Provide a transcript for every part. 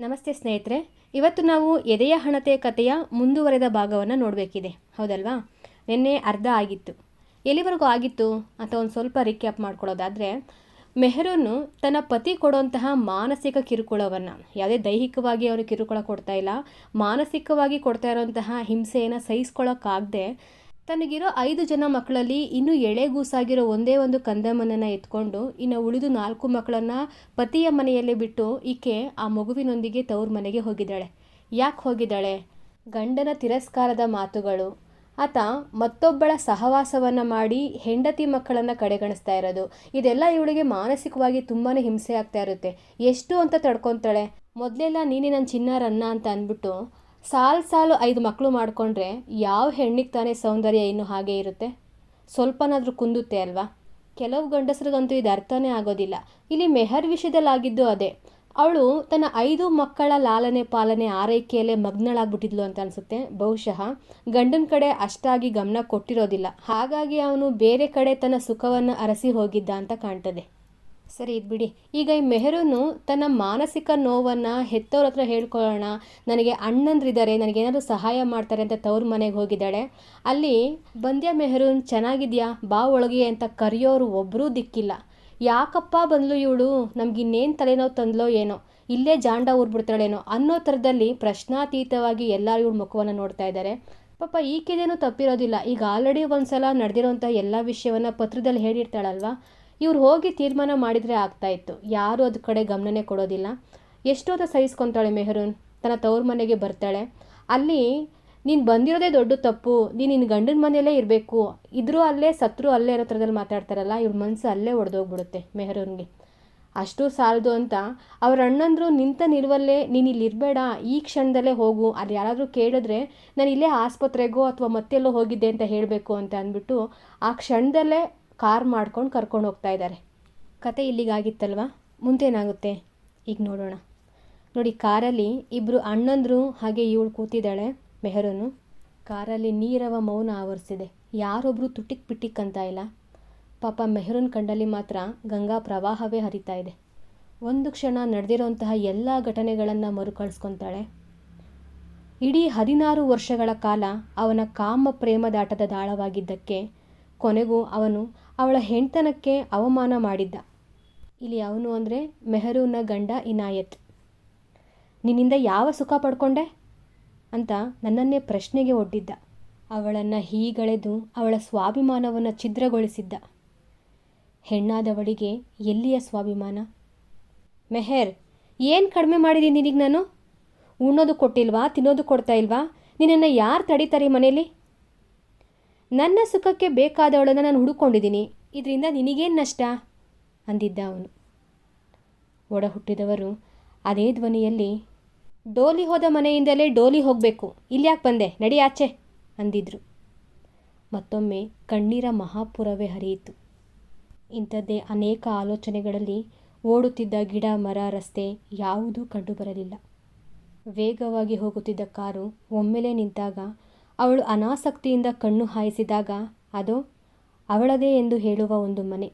ನಮಸ್ತೆ ಸ್ನೇಹಿತರೆ, ಇವತ್ತು ನಾವು ಎದೆಯ ಹಣತೆ ಕಥೆಯ ಮುಂದುವರೆದ ಭಾಗವನ್ನು ನೋಡಬೇಕಿದೆ. ಹೌದಲ್ವಾ? ನಿನ್ನೆ ಅರ್ಧ ಆಗಿತ್ತು. ಎಲ್ಲಿವರೆಗೂ ಆಗಿತ್ತು ಅಂತ ಒಂದು ಸ್ವಲ್ಪ ರಿಕ್ಯಾಪ್ ಮಾಡ್ಕೊಳ್ಳೋದಾದರೆ, ಮೆಹರೂನು ತನ್ನ ಪತಿ ಕೊಡುವಂತಹ ಮಾನಸಿಕ ಕಿರುಕುಳವನ್ನು, ಯಾವುದೇ ದೈಹಿಕವಾಗಿ ಅವರು ಕಿರುಕುಳ ಕೊಡ್ತಾ ಇಲ್ಲ, ಮಾನಸಿಕವಾಗಿ ಕೊಡ್ತಾ ಇರೋಂತಹ ಹಿಂಸೆಯನ್ನು ಸಹಿಸ್ಕೊಳ್ಳೋಕ್ಕಾಗದೆ ತನಗಿರೋ ಐದು ಜನ ಮಕ್ಕಳಲ್ಲಿ ಇನ್ನೂ ಎಳೆಗೂಸಾಗಿರೋ ಒಂದೇ ಒಂದು ಕಂದಮ್ಮನನ್ನು ಎತ್ಕೊಂಡು ಇನ್ನು ಉಳಿದು ನಾಲ್ಕು ಮಕ್ಕಳನ್ನು ಪತಿಯ ಮನೆಯಲ್ಲೇ ಬಿಟ್ಟು ಈಕೆ ಆ ಮಗುವಿನೊಂದಿಗೆ ತವ್ರ ಮನೆಗೆ ಹೋಗಿದ್ದಾಳೆ. ಯಾಕೆ ಹೋಗಿದ್ದಾಳೆ? ಗಂಡನ ತಿರಸ್ಕಾರದ ಮಾತುಗಳು. ಆತ ಮತ್ತೊಬ್ಬಳ ಸಹವಾಸವನ್ನು ಮಾಡಿ ಹೆಂಡತಿ ಮಕ್ಕಳನ್ನು ಕಡೆಗಣಿಸ್ತಾ ಇರೋದು. ಇದೆಲ್ಲ ಇವಳಿಗೆ ಮಾನಸಿಕವಾಗಿ ತುಂಬಾ ಹಿಂಸೆ ಆಗ್ತಾ ಇರುತ್ತೆ. ಎಷ್ಟು ಅಂತ ತಡ್ಕೊತಾಳೆ. ಮೊದಲೆಲ್ಲ ನೀನೇ ನನ್ನ ಚಿನ್ನಾರನ್ನ ಅಂತ ಅಂದ್ಬಿಟ್ಟು ಸಾಲು ಸಾಲು ಐದು ಮಕ್ಕಳು ಮಾಡಿಕೊಂಡ್ರೆ ಯಾವ ಹೆಣ್ಣಿಗೆ ತಾನೇ ಸೌಂದರ್ಯ ಇನ್ನು ಹಾಗೆ ಇರುತ್ತೆ? ಸ್ವಲ್ಪನಾದರೂ ಕುಂದುತ್ತೆ ಅಲ್ವಾ? ಕೆಲವು ಗಂಡಸರಿಗಂತೂ ಇದು ಅರ್ಥನೇ ಆಗೋದಿಲ್ಲ. ಇಲ್ಲಿ ಮೆಹರ್ ವಿಷಯದಲ್ಲಾಗಿದ್ದು ಅದೇ. ಅವಳು ತನ್ನ ಐದು ಮಕ್ಕಳ ಲಾಲನೆ ಪಾಲನೆ ಆರೈಕೆಯಲ್ಲೇ ಮಗ್ನಳಾಗ್ಬಿಟ್ಟಿದ್ಲು ಅಂತ ಅನಿಸುತ್ತೆ. ಬಹುಶಃ ಗಂಡನ ಕಡೆ ಅಷ್ಟಾಗಿ ಗಮನ ಕೊಟ್ಟಿರೋದಿಲ್ಲ. ಹಾಗಾಗಿ ಅವನು ಬೇರೆ ಕಡೆ ತನ್ನ ಸುಖವನ್ನು ಅರಸಿ ಹೋಗಿದ್ದ ಅಂತ ಕಾಣ್ತದೆ. ಸರಿ, ಇದು ಬಿಡಿ. ಈಗ ಈ ಮೆಹರೂನು ತನ್ನ ಮಾನಸಿಕ ನೋವನ್ನು ಹೆತ್ತವ್ರ ಹತ್ರ ಹೇಳ್ಕೊಳ್ಳೋಣ. ನನಗೆ ಅಣ್ಣಂದ್ರಿದ್ದಾರೆ ನನಗೇನಾದರೂ ಸಹಾಯ ಮಾಡ್ತಾರೆ ಅಂತ ತವ್ರ ಮನೆಗೆ ಹೋಗಿದ್ದಾಳೆ. ಅಲ್ಲಿ, ಬಂದ್ಯಾ ಮೆಹರೂನ್ ಚೆನ್ನಾಗಿದ್ಯಾ? ಬಾ ಒಳಗೆ ಅಂತ ಕರೆಯೋರು ಒಬ್ಬರೂ ದಿಕ್ಕಿಲ್ಲ. ಯಾಕಪ್ಪ ಬಂದ್ಲು ಇವಳು? ನಮಗಿನ್ನೇನು ತಲೆನೋವು ತಂದ್ಲೋ ಏನೋ? ಇಲ್ಲೇ ಜಾಂಡ ಊರ್ಬಿಡ್ತಾಳೇನೋ? ಅನ್ನೋ ಥರದಲ್ಲಿ ಪ್ರಶ್ನಾತೀತವಾಗಿ ಎಲ್ಲರೂ ಇವಳು ಮುಖವನ್ನು ನೋಡ್ತಾ ಇದ್ದಾರೆ. ಪಾಪ, ಈಕೆದೇನು ತಪ್ಪಿರೋದಿಲ್ಲ. ಈಗ ಆಲ್ರೆಡಿ ಒಂದು ಸಲ ನಡೆದಿರೋಂಥ ಎಲ್ಲ ವಿಷಯವನ್ನು ಪತ್ರದಲ್ಲಿ ಹೇಳಿರ್ತಾಳಲ್ವಾ? ಇವ್ರು ಹೋಗಿ ತೀರ್ಮಾನ ಮಾಡಿದರೆ ಆಗ್ತಾ ಇತ್ತು. ಯಾರೂ ಅದ್ರ ಕಡೆ ಗಮನನೇ ಕೊಡೋದಿಲ್ಲ. ಎಷ್ಟೊತ್ತ ಸಹಿಸ್ಕೊತಾಳೆ ಮೆಹರೂನ್? ತನ್ನ ತವ್ರ ಮನೆಗೆ ಬರ್ತಾಳೆ. ಅಲ್ಲಿ, ನೀನು ಬಂದಿರೋದೇ ದೊಡ್ಡ ತಪ್ಪು. ನೀನು ನಿನ್ನ ಗಂಡನ ಮನೆಯಲ್ಲೇ ಇರಬೇಕು. ಇದ್ರೂ ಅಲ್ಲೇ, ಸತ್ರು ಅಲ್ಲೇ ಇರೋ ಥರದಲ್ಲಿ ಮಾತಾಡ್ತಾರಲ್ಲ, ಇವ್ರ ಮನಸ್ಸು ಅಲ್ಲೇ ಒಡೆದೋಗ್ಬಿಡುತ್ತೆ ಮೆಹರೂನ್ಗೆ. ಅಷ್ಟು ಸಾಲದು ಅಂತ. ಅವ್ರ ಅಣ್ಣಂದ್ರು, ನಿಂತ ನಿಲ್ವಲ್ಲೇ, ನೀನು ಇಲ್ಲಿ ಇರಬೇಡ. ಈ ಕ್ಷಣದಲ್ಲೇ ಹೋಗು. ಅಲ್ಲಿ ಯಾರಾದರೂ ಕೇಳಿದ್ರೆ ನಾನು ಇಲ್ಲೇ ಆಸ್ಪತ್ರೆಗೋ ಅಥವಾ ಮತ್ತೆಲ್ಲೋ ಹೋಗಿದ್ದೆ ಅಂತ ಹೇಳಬೇಕು ಅಂತ ಅಂದ್ಬಿಟ್ಟು ಆ ಕ್ಷಣದಲ್ಲೇ ಕಾರ್ ಮಾಡ್ಕೊಂಡು ಕರ್ಕೊಂಡು ಹೋಗ್ತಾ ಇದ್ದಾರೆ. ಕತೆ ಇಲ್ಲಿಗಾಗಿತ್ತಲ್ವ? ಮುಂದೇನಾಗುತ್ತೆ? ಈಗ ನೋಡೋಣ. ನೋಡಿ, ಕಾರಲ್ಲಿ ಇಬ್ಬರು ಅಣ್ಣಂದರು ಹಾಗೆ ಇವಳು ಕೂತಿದ್ದಾಳೆ, ಮೆಹರೂನು. ಕಾರಲ್ಲಿ ನೀರವ ಮೌನ ಆವರಿಸಿದೆ. ಯಾರೊಬ್ಬರು ತುಟಿಕ್ ಪಿಟಿಕ್ ಅಂತ ಇಲ್ಲ. ಪಾಪ ಮೆಹರೂನ್ ಕಂಡಲ್ಲಿ ಮಾತ್ರ ಗಂಗಾ ಪ್ರವಾಹವೇ ಹರಿತಾ ಇದೆ. ಒಂದು ಕ್ಷಣ ನಡೆದಿರೋಂತಹ ಎಲ್ಲ ಘಟನೆಗಳನ್ನು ಮರುಕಳಿಸ್ಕೊತಾಳೆ. ಇಡೀ ಹದಿನಾರು ವರ್ಷಗಳ ಕಾಲ ಅವನ ಕಾಮ ಪ್ರೇಮದಾಟದ ದಾಳವಾಗಿದ್ದಕ್ಕೆ ಕೊನೆಗೂ ಅವನು ಅವಳ ಹೆಂಡ್ತನಕ್ಕೆ ಅವಮಾನ ಮಾಡಿದ್ದ. ಇಲ್ಲಿ ಅವನು ಅಂದರೆ ಮೆಹರೂನ ಗಂಡ ಇನಾಯತ್. ನಿನ್ನಿಂದ ಯಾವ ಸುಖ ಪಡ್ಕೊಂಡೆ? ಅಂತ ನನ್ನನ್ನೇ ಪ್ರಶ್ನೆಗೆ ಒಡ್ಡಿದ್ದ. ಅವಳನ್ನು ಹೀಗಳೆದು ಅವಳ ಸ್ವಾಭಿಮಾನವನ್ನು ಛಿದ್ರಗೊಳಿಸಿದ್ದ. ಹೆಣ್ಣಾದವಳಿಗೆ ಎಲ್ಲಿಯ ಸ್ವಾಭಿಮಾನ? ಮೆಹರ್, ಏನು ಕಡಿಮೆ ಮಾಡಿದ್ದೀನಿ ನಿನಗೆ ನಾನು? ಉಣ್ಣೋದು ಕೊಟ್ಟಿಲ್ವಾ, ತಿನ್ನೋದು ಕೊಡ್ತಾ ಇಲ್ವಾ? ನಿನ್ನನ್ನು ಯಾರು ತಡೀತಾರೆ ಮನೇಲಿ? ನನ್ನ ಸುಖಕ್ಕೆ ಬೇಕಾದವಳನ್ನು ನಾನು ಹುಡುಕೊಂಡಿದ್ದೀನಿ. ಇದರಿಂದ ನಿನಗೇನು ನಷ್ಟ? ಅಂದಿದ್ದ ಅವನು. ಒಡ ಹುಟ್ಟಿದವರು ಅದೇ ಧ್ವನಿಯಲ್ಲಿ, ಡೋಲಿ ಹೋದ ಮನೆಯಿಂದಲೇ ಡೋಲಿ ಹೋಗಬೇಕು. ಇಲ್ಯಾಕೆ ಬಂದೆ? ನಡಿ ಆಚೆ, ಅಂದಿದ್ರು. ಮತ್ತೊಮ್ಮೆ ಕಣ್ಣೀರ ಮಹಾಪುರವೇ ಹರಿಯಿತು. ಇಂಥದ್ದೇ ಅನೇಕ ಆಲೋಚನೆಗಳಲ್ಲಿ ಓಡುತ್ತಿದ್ದ ಗಿಡ, ಮರ, ರಸ್ತೆ ಯಾವುದೂ ಕಂಡುಬರಲಿಲ್ಲ. ವೇಗವಾಗಿ ಹೋಗುತ್ತಿದ್ದ ಕಾರು ಒಮ್ಮೆಲೇ ನಿಂತಾಗ ಅವಳು ಅನಾಸಕ್ತಿಯಿಂದ ಕಣ್ಣು ಹಾಯಿಸಿದಾಗ, ಅದು, ಅವಳದೇ ಎಂದು ಹೇಳುವ ಒಂದು ಮನೆ.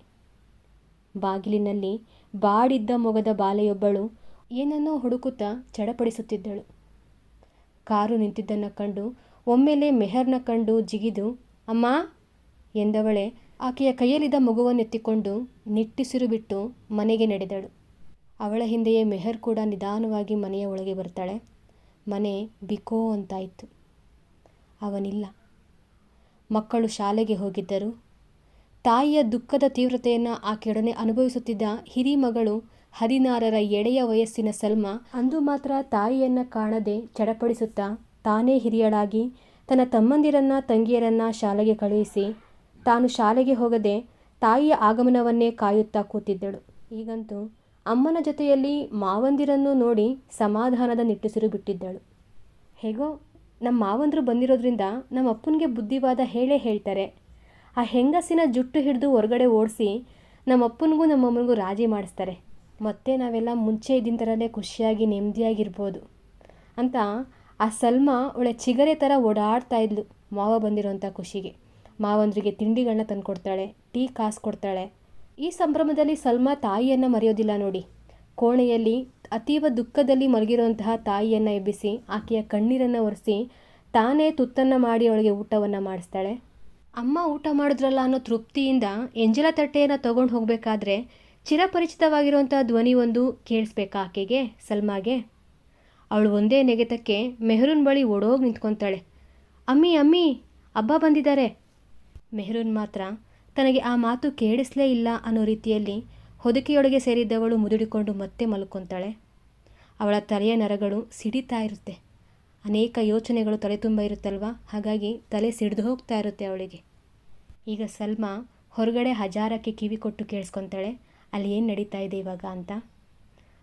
ಬಾಗಿಲಿನಲ್ಲಿ ಬಾಡಿದ್ದ ಮೊಗದ ಬಾಲೆಯೊಬ್ಬಳು ಏನನ್ನೋ ಹುಡುಕುತ್ತಾ ಚಡಪಡಿಸುತ್ತಿದ್ದಳು. ಕಾರು ನಿಂತಿದ್ದನ್ನು ಕಂಡು, ಒಮ್ಮೆಲೆ ಮೆಹರ್ನ ಕಂಡು ಜಿಗಿದು, ಅಮ್ಮ! ಎಂದವಳೆ ಆಕೆಯ ಕೈಯಲ್ಲಿದ್ದ ಮಗುವನ್ನೆತ್ತಿಕೊಂಡು ನಿಟ್ಟಿಸಿರು ಬಿಟ್ಟು ಮನೆಗೆ ನಡೆದಳು. ಅವಳ ಹಿಂದೆಯೇ ಮೆಹರ್ ಕೂಡ ನಿಧಾನವಾಗಿ ಮನೆಯ ಒಳಗೆ ಬರ್ತಾಳೆ. ಮನೆ ಬಿಕೋ ಅಂತಾಯಿತು. ಅವನಿಲ್ಲ. ಮಕ್ಕಳು ಶಾಲೆಗೆ ಹೋಗಿದ್ದರು. ತಾಯಿಯ ದುಃಖದ ತೀವ್ರತೆಯನ್ನು ಆಕೆಯೊಡನೆ ಅನುಭವಿಸುತ್ತಿದ್ದ ಹಿರಿ ಮಗಳು ಹದಿನಾರರ ಎಳೆಯ ವಯಸ್ಸಿನ ಸಲ್ಮಾ ಅಂದು ಮಾತ್ರ ತಾಯಿಯನ್ನು ಕಾಣದೆ ಚಡಪಡಿಸುತ್ತಾ ತಾನೇ ಹಿರಿಯಳಾಗಿ ತನ್ನ ತಮ್ಮಂದಿರನ್ನ, ತಂಗಿಯರನ್ನ ಶಾಲೆಗೆ ಕಳುಹಿಸಿ ತಾನು ಶಾಲೆಗೆ ಹೋಗದೆ ತಾಯಿಯ ಆಗಮನವನ್ನೇ ಕಾಯುತ್ತಾ ಕೂತಿದ್ದಳು. ಈಗಂತೂ ಅಮ್ಮನ ಜೊತೆಯಲ್ಲಿ ಮಾವಂದಿರನ್ನು ನೋಡಿ ಸಮಾಧಾನದ ನಿಟ್ಟುಸಿರು ಬಿಟ್ಟಿದ್ದಳು. ಹೇಗೋ ನಮ್ಮ ಮಾವಂದರು ಬಂದಿರೋದ್ರಿಂದ ನಮ್ಮ ಅಪ್ಪನಿಗೆ ಬುದ್ಧಿವಾದ ಹೇಳೇ ಹೇಳ್ತಾರೆ. ಆ ಹೆಂಗಸಿನ ಜುಟ್ಟು ಹಿಡಿದು ಹೊರಗಡೆ ಓಡಿಸಿ ನಮ್ಮ ಅಪ್ಪನಿಗೂ ನಮ್ಮ ಅಮ್ಮನಿಗೂ ರಾಜಿ ಮಾಡಿಸ್ತಾರೆ. ಮತ್ತೆ ನಾವೆಲ್ಲ ಮುಂಚೆ ಇದ್ದಿನ ಥರನೇ ಖುಷಿಯಾಗಿ ನೆಮ್ಮದಿಯಾಗಿರ್ಬೋದು ಅಂತ ಆ ಸಲ್ಮಾ ಒಳ್ಳೆ ಚಿಗರೆ ಥರ ಓಡಾಡ್ತಾ ಇದ್ಲು ಮಾವ ಬಂದಿರೋಂಥ ಖುಷಿಗೆ. ಮಾವಂದ್ರಿಗೆ ತಿಂಡಿಗಳನ್ನ ತಂದುಕೊಡ್ತಾಳೆ, ಟೀ ಕಾಸು ಕೊಡ್ತಾಳೆ. ಈ ಸಂಭ್ರಮದಲ್ಲಿ ಸಲ್ಮಾ ತಾಯಿಯನ್ನು ಮರೆಯೋದಿಲ್ಲ ನೋಡಿ. ಕೋಣೆಯಲ್ಲಿ ಅತೀವ ದುಃಖದಲ್ಲಿ ಮಲಗಿರುವಂತಹ ತಾಯಿಯನ್ನು ಎಬ್ಬಿಸಿ, ಆಕೆಯ ಕಣ್ಣೀರನ್ನು ಒರೆಸಿ ತಾನೇ ತುತ್ತನ್ನು ಮಾಡಿ ಅವಳಿಗೆ ಊಟವನ್ನು ಮಾಡಿಸ್ತಾಳೆ. ಅಮ್ಮ ಊಟ ಮಾಡಿದ್ರಲ್ಲ ಅನ್ನೋ ತೃಪ್ತಿಯಿಂದ ಎಂಜಲ ತಟ್ಟೆಯನ್ನು ತಗೊಂಡು ಹೋಗಬೇಕಾದ್ರೆ ಚಿರಪರಿಚಿತವಾಗಿರುವಂಥ ಧ್ವನಿ ಒಂದು ಕೇಳಿಸ್ಬೇಕಾ ಆಕೆಗೆ, ಸಲ್ಮಾಗೆ? ಅವಳು ಒಂದೇ ನೆಗೆತಕ್ಕೆ ಮೆಹರೂನ್ ಬಳಿ ಓಡೋಗಿ ನಿಂತ್ಕೊತಾಳೆ. ಅಮ್ಮಿ ಅಮ್ಮಿ ಅಬ್ಬ ಬಂದಿದ್ದಾರೆ ಮೆಹರೂನ್ ಮಾತ್ರ ತನಗೆ ಆ ಮಾತು ಕೇಳಿಸ್ಲೇ ಇಲ್ಲ ಅನ್ನೋ ರೀತಿಯಲ್ಲಿ ಹೊದಿಕೆಯೊಳಗೆ ಸೇರಿದ್ದವಳು ಮುದುಡಿಕೊಂಡು ಮತ್ತೆ ಮಲ್ಕೊತಾಳೆ. ಅವಳ ತಲೆಯ ನರಗಳು ಸಿಡಿತಾ ಇರುತ್ತೆ. ಅನೇಕ ಯೋಚನೆಗಳು ತಲೆ ತುಂಬ ಇರುತ್ತಲ್ವ? ಹಾಗಾಗಿ ತಲೆ ಸಿಡಿದು ಹೋಗ್ತಾ ಇರುತ್ತೆ ಅವಳಿಗೆ. ಈಗ ಸಲ್ಮಾ ಹೊರಗಡೆ ಹಜಾರಕ್ಕೆ ಕಿವಿ ಕೊಟ್ಟು ಕೇಳಿಸ್ಕೊತಾಳೆ. ಅಲ್ಲಿ ಏನು ನಡೀತಾ ಇದೆ ಇವಾಗ ಅಂತ?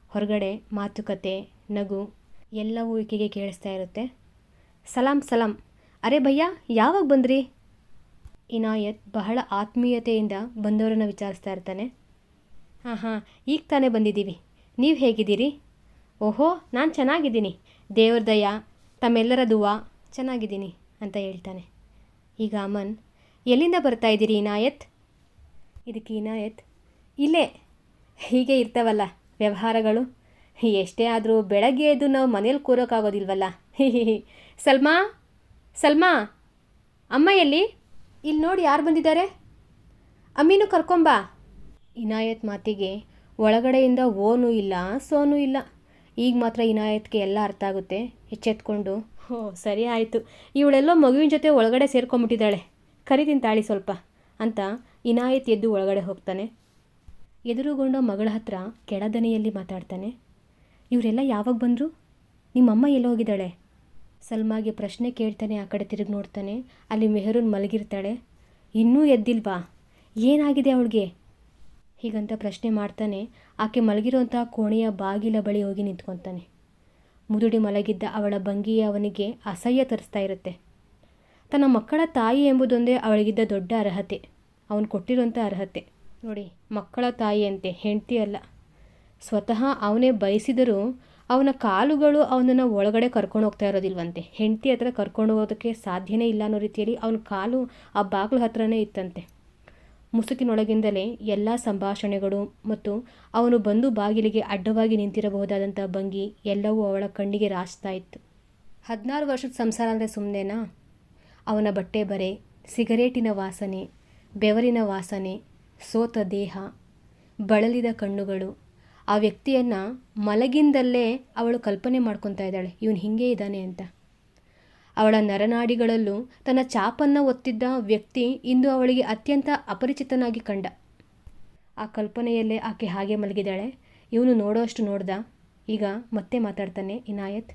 ಹೊರಗಡೆ ಮಾತುಕತೆ, ನಗು, ಎಲ್ಲವೂ ಈಕೆಗೆ ಕೇಳಿಸ್ತಾ ಇರುತ್ತೆ. ಸಲಾಂ ಸಲಾಂ. ಅರೆ ಭಯ್ಯ, ಯಾವಾಗ ಬಂದ್ರಿ? ಇನಾಯತ್ ಬಹಳ ಆತ್ಮೀಯತೆಯಿಂದ ಬಂದವರನ್ನು ವಿಚಾರಿಸ್ತಾ ಇರ್ತಾನೆ. ಹಾಂ ಹಾಂ ಈಗ ತಾನೇ ಬಂದಿದ್ದೀವಿ. ನೀವು ಹೇಗಿದ್ದೀರಿ? ಓಹೋ, ನಾನು ಚೆನ್ನಾಗಿದ್ದೀನಿ. ದೇವ್ರ ದಯ, ತಮ್ಮೆಲ್ಲರ ದುವಾ, ಚೆನ್ನಾಗಿದ್ದೀನಿ ಅಂತ ಹೇಳ್ತಾನೆ. ಈಗ ಅಮನ್, ಎಲ್ಲಿಂದ ಬರ್ತಾ ಇದ್ದೀರಿ ಇನಾಯತ್? ಇದಕ್ಕೆ ಇನಾಯತ್, ಇಲ್ಲೇ. ಹೀಗೆ ಇರ್ತಾವಲ್ಲ ವ್ಯವಹಾರಗಳು. ಎಷ್ಟೇ ಆದರೂ ಬೆಳಗ್ಗೆ ಎದ್ದು ನಾವು ಮನೇಲಿ ಕೂರೋಕ್ಕಾಗೋದಿಲ್ವಲ್ಲ ಸಲ್ಮಾ ಸಲ್ಮಾ, ಅಮ್ಮ ಎಲ್ಲಿ? ಇಲ್ಲಿ ನೋಡಿ ಯಾರು ಬಂದಿದ್ದಾರೆ? ಅಮ್ಮೀನು ಕರ್ಕೊಂಬಾ. ಇನಾಯತ್ ಮಾತಿಗೆ ಒಳಗಡೆಯಿಂದ ಓನೂ ಇಲ್ಲ, ಸೋನೂ ಇಲ್ಲ. ಈಗ ಮಾತ್ರ ಇನಾಯತ್ಗೆ ಎಲ್ಲ ಅರ್ಥ ಆಗುತ್ತೆ. ಎಚ್ಚೆತ್ಕೊಂಡು. ಹೋ, ಸರಿ ಆಯಿತು. ಇವಳೆಲ್ಲೋ ಮಗುವಿನ ಜೊತೆ ಒಳಗಡೆ ಸೇರ್ಕೊಂಬಿಟ್ಟಿದ್ದಾಳೆ. ಕರಿತೀನಿ ತಾಳಿ ಸ್ವಲ್ಪ ಅಂತ ಇನಾಯತ್ ಎದ್ದು ಒಳಗಡೆ ಹೋಗ್ತಾನೆ. ಎದುರುಗೊಂಡ ಮಗಳ ಹತ್ರ ಕೆಳದನಿಯಲ್ಲಿ ಮಾತಾಡ್ತಾನೆ. ಇವರೆಲ್ಲ ಯಾವಾಗ ಬಂದರು? ನಿಮ್ಮಮ್ಮ ಎಲ್ಲಿ ಹೋಗಿದ್ದಾಳೆ? ಸಲ್ಮಾಗೆ ಪ್ರಶ್ನೆ ಕೇಳ್ತಾನೆ ಆ ಕಡೆ ತಿರುಗಿ ನೋಡ್ತಾನೆ. ಅಲ್ಲಿ ಮೆಹರೂನ್ ಮಲಗಿರ್ತಾಳೆ. ಇನ್ನೂ ಎದ್ದಿಲ್ವಾ? ಏನಾಗಿದೆ ಅವಳಿಗೆ? ಹೀಗಂತ ಪ್ರಶ್ನೆ ಮಾಡ್ತಾನೆ, ಆಕೆ ಮಲಗಿರುವಂಥ ಕೋಣೆಯ ಬಾಗಿಲ ಬಳಿ ಹೋಗಿ ನಿಂತ್ಕೊತಾನೆ. ಮುದುಡಿ ಮಲಗಿದ್ದ ಅವಳ ಭಂಗಿ ಅವನಿಗೆ ಅಸಹ್ಯ ತರಿಸ್ತಾ ಇರುತ್ತೆ. ತನ್ನ ಮಕ್ಕಳ ತಾಯಿ ಎಂಬುದೊಂದೇ ಅವಳಿಗಿದ್ದ ದೊಡ್ಡ ಅರ್ಹತೆ. ಅವನು ಕೊಟ್ಟಿರುವಂಥ ಅರ್ಹತೆ. ನೋಡಿ, ಮಕ್ಕಳ ತಾಯಿ ಅಂತೆ, ಹೆಂಡತಿ ಅಲ್ಲ. ಸ್ವತಃ ಅವನೇ ಬಯಸಿದರೂ ಅವನ ಕಾಲುಗಳು ಅವನನ್ನು ಒಳಗಡೆ ಕರ್ಕೊಂಡು ಹೋಗ್ತಾ ಇರೋದಿಲ್ವಂತೆ. ಹೆಂಡತಿ ಹತ್ರ ಕರ್ಕೊಂಡು ಹೋಗೋದಕ್ಕೆ ಸಾಧ್ಯನೇ ಇಲ್ಲ ಅನ್ನೋ ರೀತಿಯಲ್ಲಿ ಅವನ ಕಾಲು ಆ ಬಾಗಿಲು ಹತ್ರನೇ ಇತ್ತಂತೆ. ಮುಸುಕಿನೊಳಗಿಂದಲೇ ಎಲ್ಲ ಸಂಭಾಷಣೆಗಳು ಮತ್ತು ಅವನು ಬಂದು ಬಾಗಿಲಿಗೆ ಅಡ್ಡವಾಗಿ ನಿಂತಿರಬಹುದಾದಂಥ ಭಂಗಿ ಎಲ್ಲವೂ ಅವಳ ಕಣ್ಣಿಗೆ ರಾಚ್ತಾ ಇತ್ತು. ಹದಿನಾರು ವರ್ಷದ ಸಂಸಾರ ಅಂದರೆ ಸುಮ್ಮನೆನಾ ಅವನ ಬಟ್ಟೆ ಬರೆ, ಸಿಗರೇಟಿನ ವಾಸನೆ, ಬೆವರಿನ ವಾಸನೆ, ಸೋತ ದೇಹ, ಬಳಲಿದ ಕಣ್ಣುಗಳು, ಆ ವ್ಯಕ್ತಿಯನ್ನು ಮಲಗಿಂದಲ್ಲೇ ಅವಳು ಕಲ್ಪನೆ ಮಾಡ್ಕೊತಾ ಇದ್ದಾಳೆ, ಇವನು ಹೀಗೆ ಇದ್ದಾನೆ ಅಂತ. ಅವಳ ನರನಾಡಿಗಳಲ್ಲೂ ತನ್ನ ಚಾಪನ್ನು ಒತ್ತಿದ್ದ ವ್ಯಕ್ತಿ ಇಂದು ಅವಳಿಗೆ ಅತ್ಯಂತ ಅಪರಿಚಿತನಾಗಿ ಕಂಡ. ಆ ಕಲ್ಪನೆಯಲ್ಲೇ ಆಕೆ ಹಾಗೆ ಮಲಗಿದಾಳೆ. ಇವನು ನೋಡೋಷ್ಟು ನೋಡ್ದ. ಈಗ ಮತ್ತೆ ಮಾತಾಡ್ತಾನೆ ಇನಾಯತ್.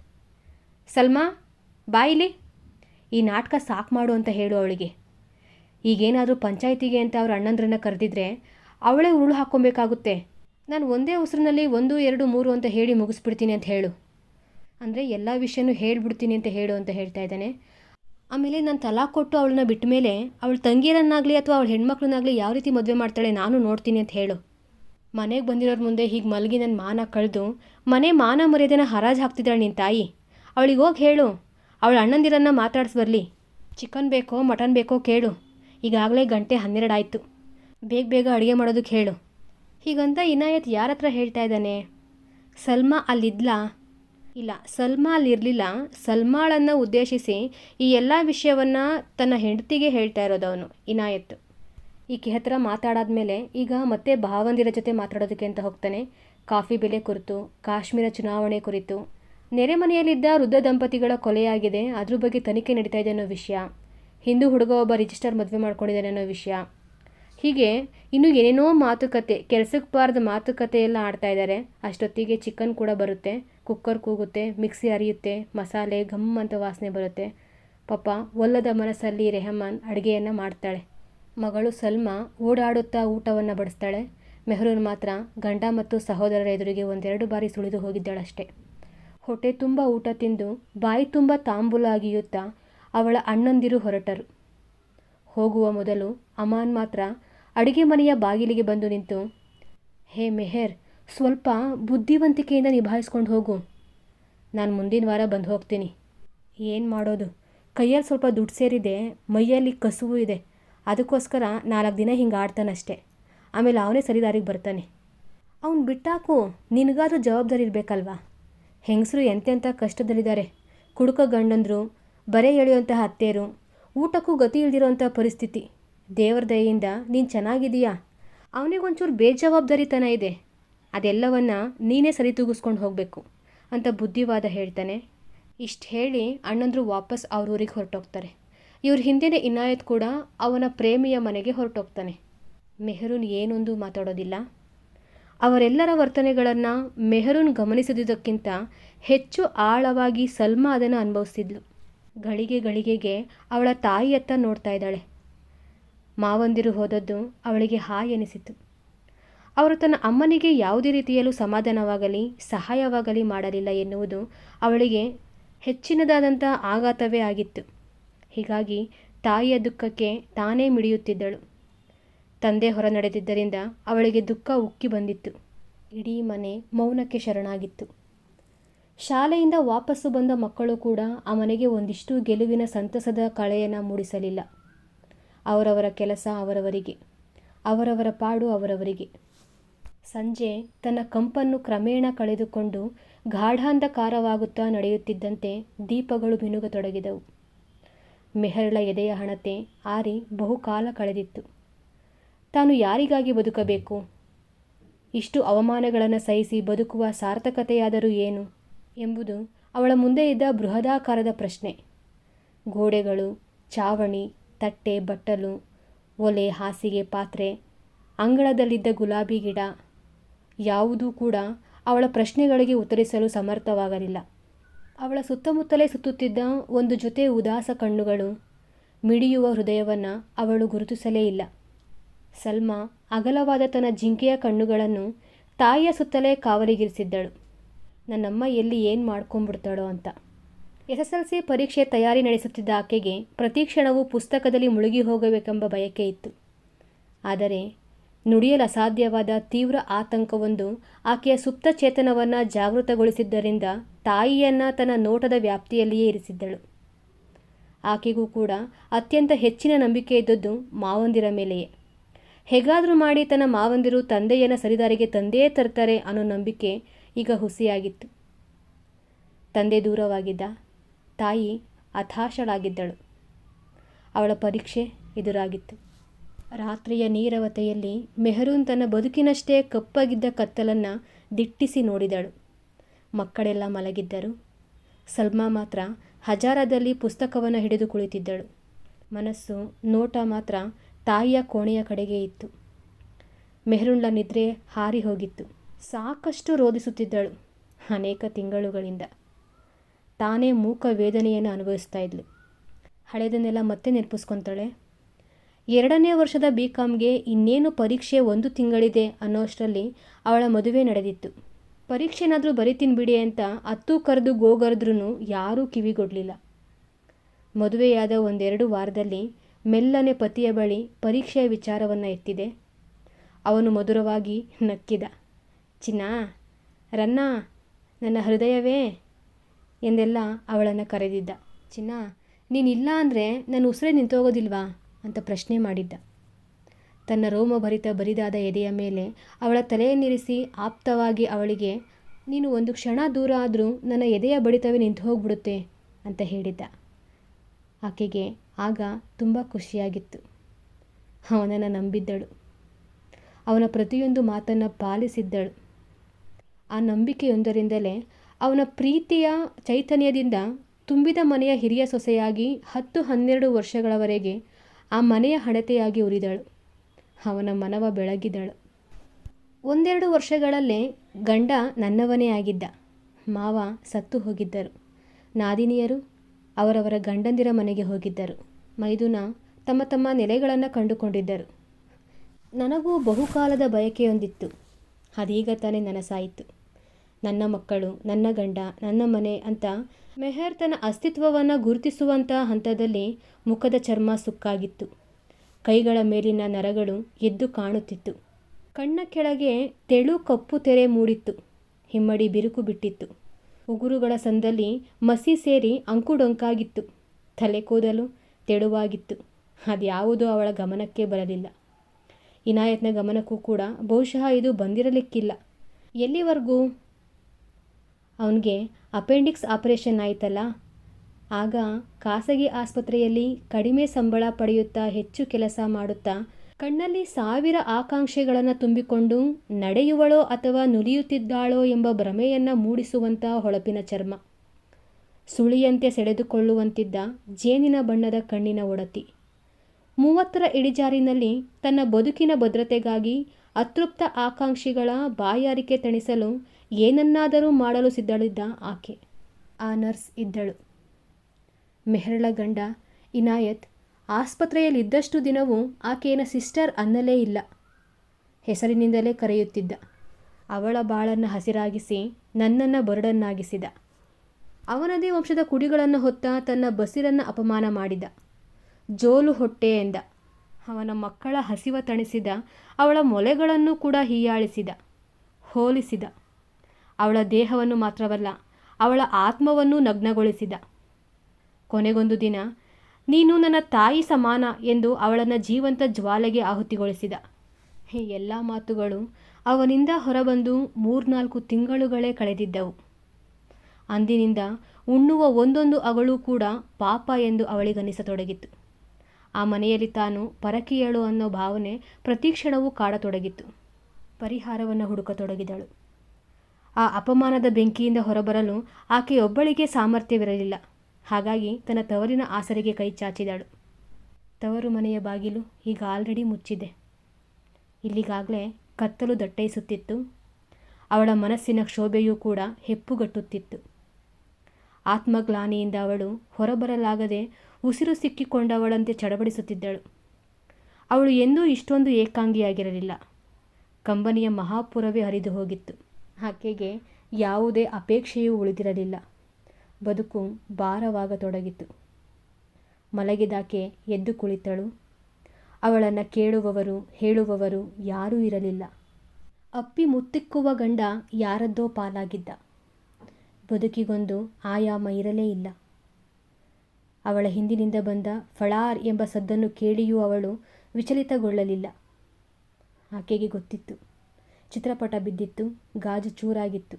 ಸಲ್ಮಾ ಬಾಯಿಲಿ ಈ ನಾಟಕ ಸಾಕು ಮಾಡು ಅಂತ ಹೇಳು ಅವಳಿಗೆ. ಈಗೇನಾದರೂ ಪಂಚಾಯಿತಿಗೆ ಅಂತ ಅವ್ರ ಅಣ್ಣಂದ್ರನ್ನ ಕರೆದಿದ್ರೆ ಅವಳೇ ಉರುಳು ಹಾಕ್ಕೊಬೇಕಾಗುತ್ತೆ. ನಾನು ಒಂದೇ ಉಸಿರಿನಲ್ಲಿ ಒಂದು, ಎರಡು, ಮೂರು ಅಂತ ಹೇಳಿ ಮುಗಿಸ್ಬಿಡ್ತೀನಿ ಅಂತ ಹೇಳು. ಅಂದರೆ ಎಲ್ಲ ವಿಷಯನೂ ಹೇಳ್ಬಿಡ್ತೀನಿ ಅಂತ ಹೇಳು ಅಂತ ಹೇಳ್ತಾ ಇದ್ದಾನೆ. ಆಮೇಲೆ ನಾನು ತಲಾ ಕೊಟ್ಟು ಅವಳನ್ನ ಬಿಟ್ಟ ಮೇಲೆ ಅವಳ ತಂಗಿಯರನ್ನಾಗಲಿ ಅಥವಾ ಅವಳ ಹೆಣ್ಮಕ್ಳನ್ನಾಗಲಿ ಯಾವ ರೀತಿ ಮದುವೆ ಮಾಡ್ತಾಳೆ ನಾನು ನೋಡ್ತೀನಿ ಅಂತ ಹೇಳು. ಮನೆಗೆ ಬಂದಿರೋರ ಮುಂದೆ ಹೀಗೆ ಮಲಗಿ ನನ್ನ ಮಾನ ಕಳೆದು, ಮನೆ ಮಾನ ಮರ್ಯಾದೆನ ಹರಾಜು ಹಾಕ್ತಿದ್ದಾಳೆ ನಿನ್ನ ತಾಯಿ. ಅವಳಿಗೆ ಹೋಗಿ ಹೇಳು, ಅವಳ ಅಣ್ಣಂದಿರನ್ನ ಮಾತಾಡ್ಸಿ ಬರಲಿ ಚಿಕನ್ ಬೇಕೋ, ಮಟನ್ ಬೇಕೋ ಕೇಳು. ಈಗಾಗಲೇ ಗಂಟೆ ಹನ್ನೆರಡು ಆಯಿತು. ಬೇಗ ಬೇಗ ಅಡುಗೆ ಮಾಡೋದಕ್ಕೆ ಹೇಳು. ಹೀಗಂತ ಇನಾಯತ್ ಯಾರ ಹತ್ರ ಹೇಳ್ತಾ ಇದ್ದಾನೆ? ಸಲ್ಮಾ ಅಲ್ಲಿದ್ಲಾ? ಇಲ್ಲ ಸಲ್ಮಾ ಅಲ್ಲಿರಲಿಲ್ಲ ಸಲ್ಮಾಳನ್ನು ಉದ್ದೇಶಿಸಿ ಈ ಎಲ್ಲ ವಿಷಯವನ್ನು ತನ್ನ ಹೆಂಡತಿಗೆ ಹೇಳ್ತಾ ಇರೋದು ಅವನು, ಇನಾಯತ್. ಈಕೆ ಹತ್ರ ಮಾತಾಡಾದ್ಮೇಲೆ ಈಗ ಮತ್ತೆ ಭಾವಂದಿರ ಜೊತೆ ಮಾತಾಡೋದಕ್ಕೆ ಅಂತ ಹೋಗ್ತಾನೆ. ಕಾಫಿ ಬೆಲೆ ಕುರಿತು, ಕಾಶ್ಮೀರ ಚುನಾವಣೆ ಕುರಿತು. ನೆರೆಮನೆಯಲ್ಲಿದ್ದ ವೃದ್ಧ ದಂಪತಿಗಳ ಕೊಲೆಯಾಗಿದೆ, ಅದ್ರ ಬಗ್ಗೆ ತನಿಖೆ ನಡೀತಾ ಇದೆ ಅನ್ನೋ ವಿಷಯ. ಹಿಂದೂ ಹುಡುಗ ಒಬ್ಬ ರಿಜಿಸ್ಟರ್ ಮದುವೆ ಮಾಡ್ಕೊಂಡಿದ್ದಾನೆ ಅನ್ನೋ ವಿಷಯ. ಹೀಗೆ ಇನ್ನೂ ಏನೇನೋ ಮಾತುಕತೆ ಕೆಲ್ಸಕ್ಕೆ ಬಾರದ ಮಾತುಕತೆ ಎಲ್ಲ ಆಡ್ತಾ ಇದ್ದಾರೆ ಅಷ್ಟೊತ್ತಿಗೆ ಚಿಕನ್ ಕೂಡ ಬರುತ್ತೆ. ಕುಕ್ಕರ್ ಕೂಗುತ್ತೆ, ಮಿಕ್ಸಿ ಅರಿಯುತ್ತೆ ಮಸಾಲೆ ಘಮ್ ಅಂತ ವಾಸನೆ ಬರುತ್ತೆ. ಪಾಪ ಒಲ್ಲದ ಮನಸ್ಸಲ್ಲಿ ರೆಹಮಾನ್ ಅಡುಗೆಯನ್ನು ಮಾಡ್ತಾಳೆ. ಮಗಳು ಸಲ್ಮಾ ಓಡಾಡುತ್ತಾ ಊಟವನ್ನು ಬಡಿಸ್ತಾಳೆ. ಮೆಹರೂನ್ ಮಾತ್ರ ಗಂಡ ಮತ್ತು ಸಹೋದರರ ಎದುರಿಗೆ ಒಂದೆರಡು ಬಾರಿ ಸುಳಿದು ಹೋಗಿದ್ದಾಳಷ್ಟೆ. ಹೊಟ್ಟೆ ತುಂಬ ಊಟ ತಿಂದು, ಬಾಯಿ ತುಂಬ ತಾಂಬೂಲ ಅಗಿಯುತ್ತಾ ಅವಳ ಅಣ್ಣಂದಿರು ಹೊರಟರು. ಹೋಗುವ ಮೊದಲು ಅಮಾನ್ ಮಾತ್ರ ಅಡುಗೆ ಮನೆಯ ಬಾಗಿಲಿಗೆ ಬಂದು ನಿಂತು, ಹೇ ಮೆಹರ್ ಸ್ವಲ್ಪ ಬುದ್ಧಿವಂತಿಕೆಯಿಂದ ನಿಭಾಯಿಸ್ಕೊಂಡು ಹೋಗು. ನಾನು ಮುಂದಿನ ವಾರ ಬಂದು ಹೋಗ್ತೀನಿ. ಏನು ಮಾಡೋದು? ಕೈಯಲ್ಲಿ ಸ್ವಲ್ಪ ದುಡ್ಡು ಸೇರಿದೆ, ಮೈಯಲ್ಲಿ ಕಸುವು ಇದೆ. ಅದಕ್ಕೋಸ್ಕರ ನಾಲ್ಕು ದಿನ ಹಿಂಗೆ ಆಡ್ತಾನಷ್ಟೆ ಆಮೇಲೆ ಅವನೇ ಸರಿದಾರಿಗೆ ಬರ್ತಾನೆ. ಅವನು ಬಿಟ್ಟಾಕು, ನಿನಗಾದ್ರೂ ಜವಾಬ್ದಾರಿ ಇರಬೇಕಲ್ವಾ? ಹೆಂಗಸರು ಎಂತೆಂಥ ಕಷ್ಟದಲ್ಲಿದ್ದಾರೆ ಕುಡುಕ ಗಂಡಂದರು, ಬರೆ ಎಳೆಯುವಂತಹ ಅತ್ತೆಯರು ಊಟಕ್ಕೂ ಗತಿ ಇಲ್ದಿರೋಂಥ ಪರಿಸ್ಥಿತಿ. ದೇವರ ದಯೆಯಿಂದ ನೀನು ಚೆನ್ನಾಗಿದೀಯಾ ಅವನಿಗೊಂಚೂರು ಬೇಜವಾಬ್ದಾರಿತನ ಇದೆ. ಅದೆಲ್ಲವನ್ನ ನೀನೇ ಸರಿ ತೂಗಿಸ್ಕೊಂಡು ಹೋಗಬೇಕು ಅಂತ ಬುದ್ಧಿವಾದ ಹೇಳ್ತಾನೆ. ಇಷ್ಟು ಹೇಳಿ ಅಣ್ಣಂದರು ವಾಪಸ್ ಅವ್ರ ಊರಿಗೆ ಹೊರಟೋಗ್ತಾರೆ. ಇವ್ರ ಹಿಂದಿನ ಇನಾಯತ್ ಕೂಡ ಅವನ ಪ್ರೇಮಿಯ ಮನೆಗೆ ಹೊರಟೋಗ್ತಾನೆ. ಮೆಹರೂನ್ ಏನೊಂದು ಮಾತಾಡೋದಿಲ್ಲ. ಅವರೆಲ್ಲರ ವರ್ತನೆಗಳನ್ನು ಮೆಹರೂನ್ ಗಮನಿಸಿದುದಕ್ಕಿಂತ ಹೆಚ್ಚು ಆಳವಾಗಿ ಸಲ್ಮಾ ಅದನ್ನು ಅನುಭವಿಸ್ತಿದ್ಲು. ಗಳಿಗೆ ಗಳಿಗೆಗೆ ಅವಳ ತಾಯಿಯತ್ತ ನೋಡ್ತಾ ಇದ್ದಾಳೆ. ಮಾವಂದಿರು ಹೋದದ್ದು ಅವಳಿಗೆ ಹಾಯ್ ಎನಿಸಿತು ಅವರು ತನ್ನ ಅಮ್ಮನಿಗೆ ಯಾವುದೇ ರೀತಿಯಲ್ಲೂ ಸಮಾಧಾನವಾಗಲಿ, ಸಹಾಯವಾಗಲಿ ಮಾಡಲಿಲ್ಲ ಎನ್ನುವುದು ಅವಳಿಗೆ ಹೆಚ್ಚಿನದಾದಂಥ ಆಘಾತವೇ ಆಗಿತ್ತು. ಹೀಗಾಗಿ ತಾಯಿಯ ದುಃಖಕ್ಕೆ ತಾನೇ ಮಿಡಿಯುತ್ತಿದ್ದಳು. ತಂದೆ ಹೊರ ನಡೆದಿದ್ದರಿಂದ ಅವಳಿಗೆ ದುಃಖ ಉಕ್ಕಿ ಬಂದಿತ್ತು. ಇಡೀ ಮನೆ ಮೌನಕ್ಕೆ ಶರಣಾಗಿತ್ತು. ಶಾಲೆಯಿಂದ ವಾಪಸ್ಸು ಬಂದ ಮಕ್ಕಳು ಕೂಡ ಆ ಮನೆಗೆ ಒಂದಿಷ್ಟು ಗೆಲುವಿನ ಸಂತಸದ ಕಳೆಯನ್ನು ಮೂಡಿಸಲಿಲ್ಲ. ಅವರವರ ಕೆಲಸ ಅವರವರಿಗೆ, ಅವರವರ ಪಾಡು ಅವರವರಿಗೆ. ಸಂಜೆ ತನ್ನ ಕಂಪನ್ನು ಕ್ರಮೇಣ ಕಳೆದುಕೊಂಡು ಗಾಢಾಂಧಕಾರವಾಗುತ್ತಾ ನಡೆಯುತ್ತಿದ್ದಂತೆ ದೀಪಗಳು ಮಿನುಗತೊಡಗಿದವು. ಮೆಹರಳ ಎದೆಯ ಹಣತೆ ಆರಿ ಬಹುಕಾಲ ಕಳೆದಿತ್ತು. ತಾನು ಯಾರಿಗಾಗಿ ಬದುಕಬೇಕು? ಇಷ್ಟು ಅವಮಾನಗಳನ್ನು ಸಹಿಸಿ ಬದುಕುವ ಸಾರ್ಥಕತೆಯಾದರೂ ಏನು ಎಂಬುದು ಅವಳ ಮುಂದೆ ಇದ್ದ ಬೃಹದಾಕಾರದ ಪ್ರಶ್ನೆ. ಗೋಡೆಗಳು, ಚಾವಣಿ, ತಟ್ಟೆ, ಬಟ್ಟಲು, ಒಲೆ, ಹಾಸಿಗೆ, ಪಾತ್ರೆ, ಅಂಗಳದಲ್ಲಿದ್ದ ಗುಲಾಬಿ ಗಿಡ ಯಾವುದೂ ಕೂಡ ಅವಳ ಪ್ರಶ್ನೆಗಳಿಗೆ ಉತ್ತರಿಸಲು ಸಮರ್ಥವಾಗಲಿಲ್ಲ. ಅವಳ ಸುತ್ತಮುತ್ತಲೇ ಸುತ್ತುತ್ತಿದ್ದ ಒಂದು ಜೊತೆ ಉದಾಸ ಕಣ್ಣುಗಳು ಮಿಡಿಯುವ ಹೃದಯವನ್ನು ಅವಳು ಗುರುತಿಸಲೇ ಇಲ್ಲ. ಸಲ್ಮಾ ಅಗಲವಾದ ತನ್ನ ಜಿಂಕೆಯ ಕಣ್ಣುಗಳನ್ನು ತಾಯಿಯ ಸುತ್ತಲೇ ಕಾವಲಿಗಿರಿಸಿದ್ದಳು. ನನ್ನಮ್ಮ ಎಲ್ಲಿ ಏನು ಮಾಡ್ಕೊಂಬಿಡ್ತಾಳೋ ಅಂತ. ಎಸ್ ಎಸ್ ಎಲ್ ಸಿ ಪರೀಕ್ಷೆ ತಯಾರಿ ನಡೆಸುತ್ತಿದ್ದ ಆಕೆಗೆ ಪ್ರತಿ ಕ್ಷಣವೂ ಪುಸ್ತಕದಲ್ಲಿ ಮುಳುಗಿ ಹೋಗಬೇಕೆಂಬ ಬಯಕೆ ಇತ್ತು. ಆದರೆ ನುಡಿಯಲು ಅಸಾಧ್ಯವಾದ ತೀವ್ರ ಆತಂಕವೊಂದು ಆಕೆಯ ಸುಪ್ತ ಚೇತನವನ್ನು ಜಾಗೃತಗೊಳಿಸಿದ್ದರಿಂದ ತಾಯಿಯನ್ನು ತನ್ನ ನೋಟದ ವ್ಯಾಪ್ತಿಯಲ್ಲಿಯೇ ಇರಿಸಿದ್ದಳು. ಆಕೆಗೂ ಕೂಡ ಅತ್ಯಂತ ಹೆಚ್ಚಿನ ನಂಬಿಕೆ ಇದ್ದದ್ದು ಮಾವಂದಿರ ಮೇಲೆಯೇ. ಹೇಗಾದರೂ ಮಾಡಿ ತನ್ನ ಮಾವಂದಿರು ತಂದೆಯನ್ನು ಸರಿದಾರಿಗೆ ತಂದೇ ತರ್ತಾರೆ ಅನ್ನೋ ನಂಬಿಕೆ ಈಗ ಹುಸಿಯಾಗಿತ್ತು. ತಂದೆ ದೂರವಾಗಿದ್ದ ತಾಯಿ ಹತಾಶಳಾಗಿದ್ದಳು. ಅವಳ ಪರೀಕ್ಷೆ ಎದುರಾಗಿತ್ತು. ರಾತ್ರಿಯ ನೀರವತೆಯಲ್ಲಿ ಮೆಹರೂನ್ ತನ್ನ ಬದುಕಿನಷ್ಟೇ ಕಪ್ಪಗಿದ್ದ ಕತ್ತಲನ್ನು ದಿಟ್ಟಿಸಿ ನೋಡಿದಳು. ಮಕ್ಕಳೆಲ್ಲ ಮಲಗಿದ್ದರು. ಸಲ್ಮಾ ಮಾತ್ರ ಹಜಾರದಲ್ಲಿ ಪುಸ್ತಕವನ್ನು ಹಿಡಿದು ಕುಳಿತಿದ್ದಳು. ಮನಸ್ಸು ನೋಟ ಮಾತ್ರ ತಾಯಿಯ ಕೋಣೆಯ ಕಡೆಗೆ ಇತ್ತು. ಮೆಹರುಣ್ಳ ನಿದ್ರೆ ಹಾರಿ ಹೋಗಿತ್ತು. ಸಾಕಷ್ಟು ರೋಧಿಸುತ್ತಿದ್ದಳು ಅನೇಕ ತಿಂಗಳುಗಳಿಂದ. ತಾನೇ ಮೂಕ ವೇದನೆಯನ್ನು ಅನುಭವಿಸ್ತಾ ಇದ್ಲು. ಹಳೆದನ್ನೆಲ್ಲ ಮತ್ತೆ ನೆನಪಿಸ್ಕೊತಾಳೆ. ಎರಡನೇ ವರ್ಷದ ಬಿ ಕಾಮ್ಗೆ ಇನ್ನೇನು ಪರೀಕ್ಷೆ ಒಂದು ತಿಂಗಳಿದೆ ಅನ್ನೋಷ್ಟರಲ್ಲಿ ಅವಳ ಮದುವೆ ನಡೆದಿತ್ತು. ಪರೀಕ್ಷೆನಾದರೂ ಬರಿತೀನಿ ಬಿಡಿ ಅಂತ ಹತ್ತು ಕರೆದು ಗೋಗರೆದ್ರೂ ಯಾರೂ ಕಿವಿಗೊಡಲಿಲ್ಲ. ಮದುವೆಯಾದ ಒಂದೆರಡು ವಾರದಲ್ಲಿ ಮೆಲ್ಲನೆ ಪತಿಯ ಬಳಿ ಪರೀಕ್ಷೆಯ ವಿಚಾರವನ್ನು ಎತ್ತಿದೆ. ಅವನು ಮಧುರವಾಗಿ ನಕ್ಕಿದ. ಚಿನ್ನ, ರನ್ನ, ನನ್ನ ಹೃದಯವೇ ಎಂದೆಲ್ಲ ಅವಳನ್ನು ಕರೆದಿದ್ದ. ಚಿನ್ನ, ನೀನಿಲ್ಲ ಅಂದರೆ ನನ್ನ ಉಸಿರೇ ನಿಂತೋಗೋದಿಲ್ವಾ? ಅಂತ ಪ್ರಶ್ನೆ ಮಾಡಿದ್ದ. ತನ್ನ ರೋಮಭರಿತ ಬರಿದಾದ ಎದೆಯ ಮೇಲೆ ಅವಳ ತಲೆಯನ್ನಿರಿಸಿ ಆಪ್ತವಾಗಿ ಅವಳಿಗೆ, ನೀನು ಒಂದು ಕ್ಷಣ ದೂರ ಆದರೂ ನನ್ನ ಎದೆಯ ಬಡಿತವೇ ನಿಂತು ಹೋಗ್ಬಿಡುತ್ತೆ ಅಂತ ಹೇಳಿದ್ದ. ಆಕೆಗೆ ಆಗ ತುಂಬ ಖುಷಿಯಾಗಿತ್ತು. ಅವನನ್ನು ನಂಬಿದ್ದಳು. ಅವನ ಪ್ರತಿಯೊಂದು ಮಾತನ್ನು ಪಾಲಿಸಿದ್ದಳು. ಆ ನಂಬಿಕೆಯೊಂದರಿಂದಲೇ ಅವನ ಪ್ರೀತಿಯ ಚೈತನ್ಯದಿಂದ ತುಂಬಿದ ಮನೆಯ ಹಿರಿಯ ಸೊಸೆಯಾಗಿ ಹತ್ತು ಹನ್ನೆರಡು ವರ್ಷಗಳವರೆಗೆ ಆ ಮನೆಯ ಹಣತೆಯಾಗಿ ಉರಿದಳು. ಅವನ ಮನವ ಬೆಳಗಿದಳು. ಒಂದೆರಡು ವರ್ಷಗಳಲ್ಲೇ ಗಂಡ ನನ್ನವನೇ ಆಗಿದ್ದ. ಮಾವ ಸತ್ತು ಹೋಗಿದ್ದರು. ನಾದಿನಿಯರು ಅವರವರ ಗಂಡಂದಿರ ಮನೆಗೆ ಹೋಗಿದ್ದರು. ಮೈದುನ ತಮ್ಮ ತಮ್ಮ ನೆಲೆಗಳನ್ನು ಕಂಡುಕೊಂಡಿದ್ದರು. ನನಗೂ ಬಹುಕಾಲದ ಬಯಕೆಯೊಂದಿತ್ತು. ಅದೀಗ ತಾನೇ ನನಸಾಯಿತು. ನನ್ನ ಮಕ್ಕಳು, ನನ್ನ ಗಂಡ, ನನ್ನ ಮನೆ ಅಂತ ಮೆಹರ್ ತನ್ನ ಅಸ್ತಿತ್ವವನ್ನು ಗುರುತಿಸುವಂಥ ಹಂತದಲ್ಲಿ ಮುಖದ ಚರ್ಮ ಸುಕ್ಕಾಗಿತ್ತು. ಕೈಗಳ ಮೇಲಿನ ನರಗಳು ಎದ್ದು ಕಾಣುತ್ತಿತ್ತು. ಕಣ್ಣ ಕೆಳಗೆ ತೆಳು ಕಪ್ಪು ತೆರೆ ಮೂಡಿತ್ತು. ಹಿಮ್ಮಡಿ ಬಿರುಕು ಬಿಟ್ಟಿತ್ತು. ಉಗುರುಗಳ ಸಂದಲ್ಲಿ ಮಸಿ ಸೇರಿ ಅಂಕುಡೊಂಕಾಗಿತ್ತು. ತಲೆ ಕೂದಲು ತೆಳುವಾಗಿತ್ತು. ಅದ್ಯಾವುದೂ ಅವಳ ಗಮನಕ್ಕೆ ಬರಲಿಲ್ಲ. ಇನಾಯತ್ನ ಗಮನಕ್ಕೂ ಕೂಡ ಬಹುಶಃ ಇದು ಬಂದಿರಲಿಕ್ಕಿಲ್ಲ. ಎಲ್ಲಿವರೆಗೂ ಅವನಿಗೆ ಅಪೆಂಡಿಕ್ಸ್ ಆಪರೇಷನ್ ಆಯಿತಲ್ಲ? ಆಗ ಖಾಸಗಿ ಆಸ್ಪತ್ರೆಯಲ್ಲಿ ಕಡಿಮೆ ಸಂಬಳ ಪಡೆಯುತ್ತಾ ಹೆಚ್ಚು ಕೆಲಸ ಮಾಡುತ್ತಾ ಕಣ್ಣಲ್ಲಿ ಸಾವಿರ ಆಕಾಂಕ್ಷೆಗಳನ್ನು ತುಂಬಿಕೊಂಡು ನಡೆಯುವಳೋ ಅಥವಾ ನುಲಿಯುತ್ತಿದ್ದಾಳೋ ಎಂಬ ಭ್ರಮೆಯನ್ನು ಮೂಡಿಸುವಂಥ ಹೊಳಪಿನ ಚರ್ಮ. ಸುಳಿಯಂತೆ ಸೆಳೆದುಕೊಳ್ಳುವಂತಿದ್ದ ಜೇನಿನ ಬಣ್ಣದ ಕಣ್ಣಿನ ಒಡತಿ. ಮೂವತ್ತರ ಇಳಿಜಾರಿನಲ್ಲಿ ತನ್ನ ಬದುಕಿನ ಭದ್ರತೆಗಾಗಿ ಅತೃಪ್ತ ಆಕಾಂಕ್ಷಿಗಳ ಬಾಯಾರಿಕೆ ತಣಿಸಲು ಏನನ್ನಾದರೂ ಮಾಡಲು ಸಿದ್ಧಳಿದ್ದ ಆಕೆ. ಆ ನರ್ಸ್ ಇದ್ದಳು. ಮೆಹರಳ ಗಂಡ ಇನಾಯತ್ ಆಸ್ಪತ್ರೆಯಲ್ಲಿದ್ದಷ್ಟು ದಿನವೂ ಆಕೆಯನ ಸಿಸ್ಟರ್ ಅನ್ನಲೇ ಇಲ್ಲ. ಹೆಸರಿನಿಂದಲೇ ಕರೆಯುತ್ತಿದ್ದ. ಅವಳ ಬಾಳನ್ನು ಹಸಿರಾಗಿಸಿ ನನ್ನನ್ನು ಬರಡನ್ನಾಗಿಸಿದ. ಅವನದೇ ವಂಶದ ಕುಡಿಗಳನ್ನು ಹೊತ್ತ ತನ್ನ ಬಸಿರನ್ನು ಅಪಮಾನ ಮಾಡಿದ. ಜೋಲು ಹೊಟ್ಟೆ ಎಂದ. ಅವನ ಮಕ್ಕಳ ಹಸಿವ ತಣಿಸಿದ. ಅವಳ ಮೊಲೆಗಳನ್ನು ಕೂಡ ಹೀಯಾಳಿಸಿದ. ಹೋಲಿಸಿದ. ಅವಳ ದೇಹವನ್ನು ಮಾತ್ರವಲ್ಲ, ಅವಳ ಆತ್ಮವನ್ನು ನಗ್ನಗೊಳಿಸಿದ. ಕೊನೆಗೊಂದು ದಿನ, ನೀನು ನನ್ನ ತಾಯಿ ಸಮಾನ ಎಂದು ಅವಳನ್ನು ಜೀವಂತ ಜ್ವಾಲೆಗೆ ಆಹುತಿಗೊಳಿಸಿದ. ಈ ಎಲ್ಲ ಮಾತುಗಳು ಅವನಿಂದ ಹೊರಬಂದು ಮೂರ್ನಾಲ್ಕು ತಿಂಗಳುಗಳೇ ಕಳೆದಿದ್ದವು. ಅಂದಿನಿಂದ ಉಣ್ಣುವ ಒಂದೊಂದು ಅಗಳು ಕೂಡ ಪಾಪ ಎಂದು ಅವಳಿಗನಿಸತೊಡಗಿತ್ತು. ಆ ಮನೆಯಲ್ಲಿ ತಾನು ಪರಕೀಯಳು ಅನ್ನೋ ಭಾವನೆ ಪ್ರತಿಕ್ಷಣವೂ ಕಾಡತೊಡಗಿತ್ತು. ಪರಿಹಾರವನ್ನು ಹುಡುಕತೊಡಗಿದಳು. ಆ ಅಪಮಾನದ ಬೆಂಕಿಯಿಂದ ಹೊರಬರಲು ಆಕೆಯೊಬ್ಬಳಿಗೆ ಸಾಮರ್ಥ್ಯವಿರಲಿಲ್ಲ. ಹಾಗಾಗಿ ತನ್ನ ತವರಿನ ಆಸರೆಗೆ ಕೈ ಚಾಚಿದಳು. ತವರು ಮನೆಯ ಬಾಗಿಲು ಈಗ ಆಲ್ರೆಡಿ ಮುಚ್ಚಿದೆ. ಇಲ್ಲಿಗಾಗಲೇ ಕತ್ತಲು ದಟ್ಟೈಸುತ್ತಿತ್ತು. ಅವಳ ಮನಸ್ಸಿನ ಕ್ಷೋಭೆಯೂ ಕೂಡ ಹೆಪ್ಪುಗಟ್ಟುತ್ತಿತ್ತು. ಆತ್ಮಗ್ಲಾನಿಯಿಂದ ಅವಳು ಹೊರಬರಲಾಗದೆ ಉಸಿರು ಸಿಕ್ಕಿಕೊಂಡವಳಂತೆ ಚಡಬಡಿಸುತ್ತಿದ್ದಳು ಅವಳು ಎಂದೂ ಇಷ್ಟೊಂದು ಏಕಾಂಗಿಯಾಗಿರಲಿಲ್ಲ. ಕಂಬನಿಯ ಮಹಾಪುರವೇ ಹರಿದು ಹೋಗಿತ್ತು ಆಕೆಗೆ ಯಾವುದೇ ಅಪೇಕ್ಷೆಯೂ ಉಳಿದಿರಲಿಲ್ಲ. ಬದುಕು ಭಾರವಾಗತೊಡಗಿತು. ಮಲಗಿದಾಕೆ ಎದ್ದು ಕುಳಿತಳು. ಅವಳನ್ನು ಕೇಳುವವರು, ಹೇಳುವವರು ಯಾರೂ ಇರಲಿಲ್ಲ. ಅಪ್ಪಿ ಮುತ್ತಿಕ್ಕುವ ಗಂಡ ಯಾರದ್ದೋ ಪಾಲಾಗಿದ್ದ. ಬದುಕಿಗೊಂದು ಆಯಾಮ ಇರಲೇ ಇಲ್ಲ. ಅವಳ ಹಿಂದಿನಿಂದ ಬಂದ ಫಳಾರ್ ಎಂಬ ಸದ್ದನ್ನು ಕೇಳಿಯೂ ಅವಳು ವಿಚಲಿತಗೊಳ್ಳಲಿಲ್ಲ. ಆಕೆಗೆ ಗೊತ್ತಿತ್ತು. ಚಿತ್ರಪಟ ಬಿದ್ದಿತ್ತು, ಗಾಜು ಚೂರಾಗಿತ್ತು.